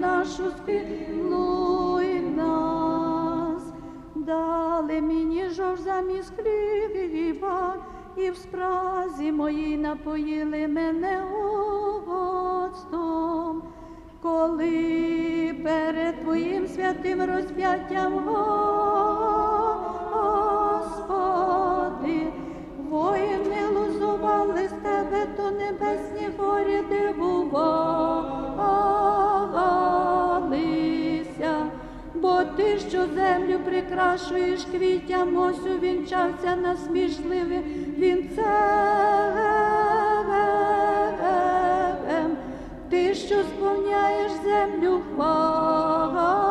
нашу схилуй нас. Дали мені жов замість хліба, і в спразі моїй напоїли мене оцтом. Коли перед Твоїм святим розп'яттям, ти, що землю прикрашуєш квіттям, ось увінчався насмішливим вінцем. Ти, що сповняєш землю хварами,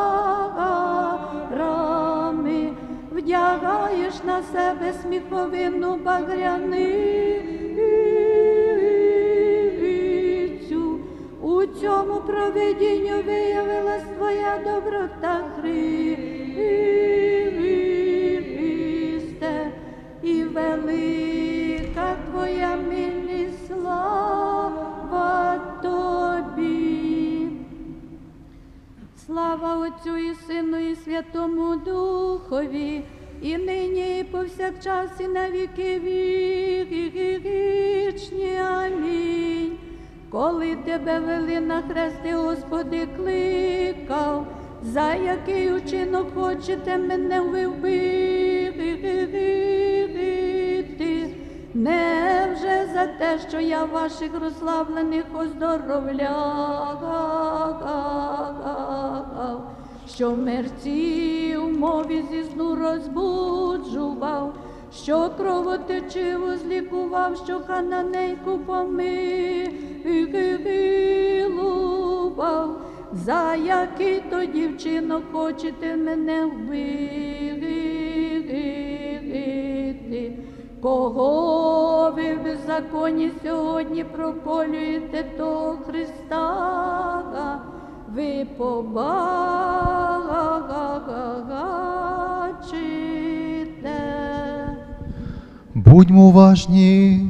вдягаєш на себе сміховину багряницю. Провидінню виявилась твоя доброта Христе, і велика твоя милість слава тобі. Слава Отцю і Сину, і Святому Духові, і нині, і повсякчас, і на віки вічні. Амінь. Коли тебе вели на хрести, Господи, кликав, за який учинок хочете мене вбити? Невже за те, що я ваших розслаблених оздоровляв, що мерців мові зі сну розбуджував, що кровотечиву злікував, що хананейку помилував, за який то дівчино хочете мене вбити? Кого ви в беззаконні сьогодні прополюєте того Христа? Ви побачите. Будьмо уважні.